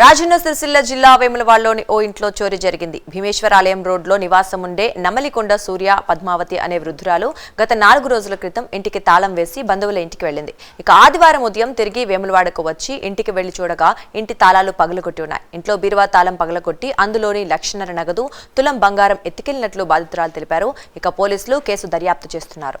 రాజన్న సిరిసిల్ల జిల్లా వేములవాడలోని ఓ ఇంట్లో చోరీ జరిగింది. భీమేశ్వరాలయం రోడ్లో నివాసం ఉండే నమలికొండ సూర్య పద్మావతి అనే వృద్ధురాలు గత నాలుగు రోజుల క్రితం ఇంటికి తాళం వేసి బంధువుల ఇంటికి వెళ్ళింది. ఇక ఆదివారం ఉదయం తిరిగి వేములవాడకు వచ్చి ఇంటికి వెళ్ళి చూడగా ఇంటి తాళాలు పగలగొట్టి ఉన్నాయి. ఇంట్లో బీరువా తాళం పగలగొట్టి అందులోని లక్షన్నర నగదు తులం బంగారం ఎత్తుకెళ్ళినట్లు బాధితురాలు తెలిపారు. ఇక పోలీసులు కేసు దర్యాప్తు చేస్తున్నారు.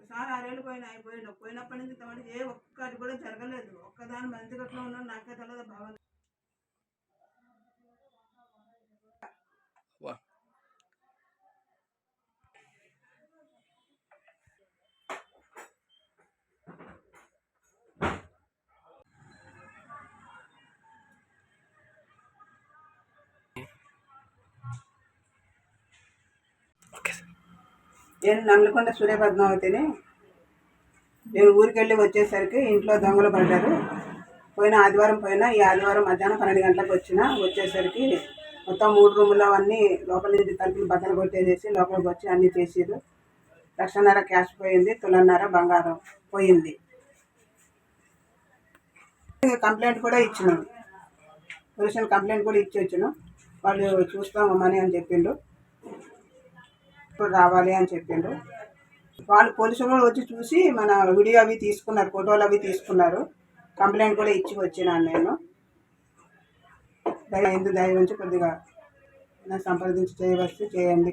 ఒకసారి ఆరేళ్ళు పోయిన అయిపోయాడు. పోయినప్పటి నుంచి తమటి ఏ ఒక్కటి కూడా జరగలేదు. ఒక్కదాని మంచి గట్ల ఉన్నాను నాకే తెలియదు భావన. నేను నల్లకొండ సూర్యపద్మావతిని నేను ఊరికెళ్ళి వచ్చేసరికి ఇంట్లో దొంగలు పడ్డారు. పోయిన ఆదివారం పోయిన ఈ ఆదివారం మధ్యాహ్నం పన్నెండు గంటలకు వచ్చిన వచ్చేసరికి మొత్తం మూడు రూములు అవన్నీ లోపల నుంచి తలుపులు బద్దలు కొట్టేసేసి లోపలికి వచ్చి అన్నీ చేసారు లక్షన్నర క్యాష్ పోయింది తులన్నర బంగారం పోయింది. కంప్లైంట్ కూడా ఇచ్చినాం. పోలీసులు కంప్లైంట్ కూడా ఇచ్చి వచ్చినాం వాళ్ళు చూస్తామని అని చెప్పిండ్రు. ఇప్పుడు రావాలి అని చెప్పిండ్రు. వాళ్ళు పోలీసులు కూడా వచ్చి చూసి మన వీడియో అవి తీసుకున్నారు ఫోటోలు అవి తీసుకున్నారు. కంప్లైంట్ కూడా ఇచ్చి వచ్చినాను నేను. దయ ఎందుకు దయ ఉంచి కొద్దిగా సంప్రదించి చేయవచ్చు చేయండి.